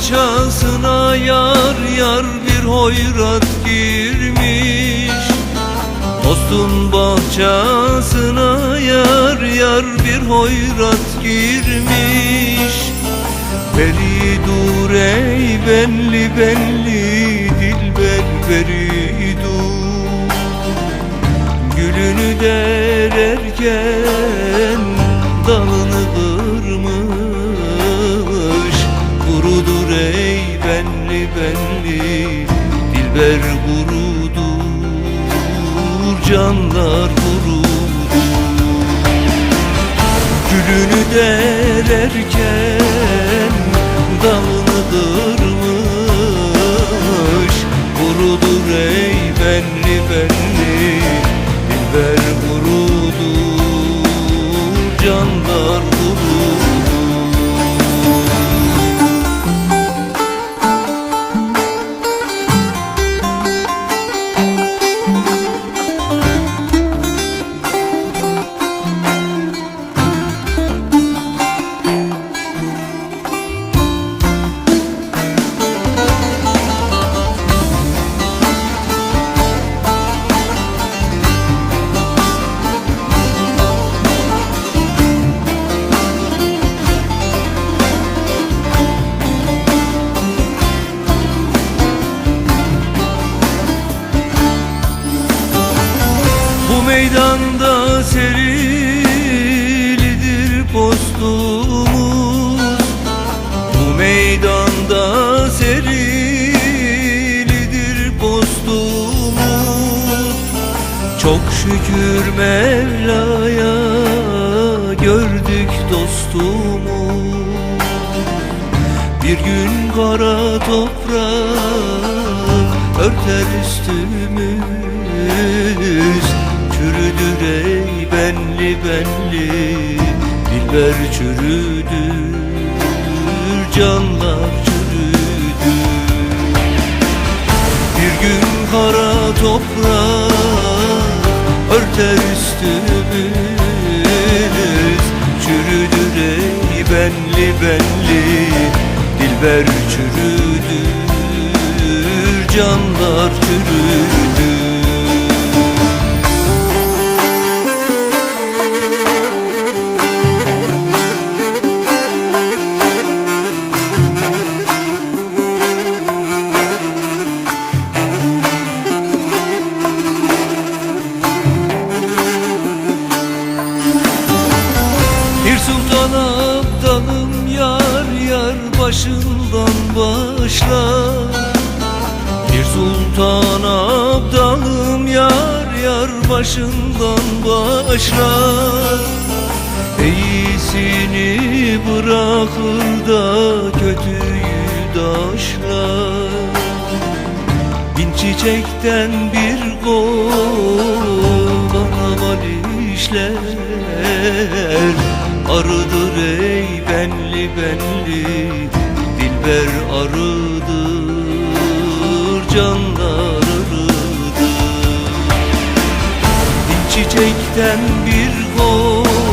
bahçesine yar yar bir hoyrat girmiş. Dostun bahçesine yar yar bir hoyrat girmiş. Beri dur ey belli belli dilber beri dur. Gülünü dererken benli dilber kurudur Canlar kurudur Gülünü dererken dalını kırmış Kurudur ey benli benli dilber kurudur meydanda serilidir postumuz. Bu meydanda serilidir postumuz. Çok şükür Mevla'ya gördük dostumu Bir gün kara toprak örter üstümüz benli Dilber çürüdür Canlar çürüdür. Bir gün kara toprak Örter üstümüz Çürüdür ey benli benli Dilber çürüdür Canlar çürüdür abdalım yar yar başından başlar Bir sultan abdalım yar yar başından başlar İyisini bırakır da kötüyü daşlar Bin çiçekten bir kovana valişler Arıdır ey benli benli Dilber arıdır Canlar arıdır. Bin çiçekten bir kovana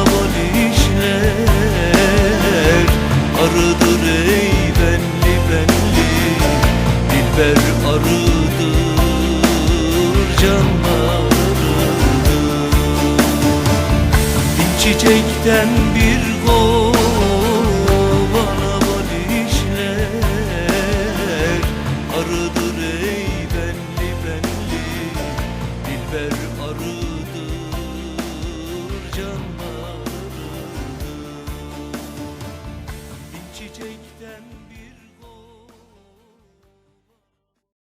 valişler Arıdır ey benli benli Dilber arıdır Canlar çiçekten bir kol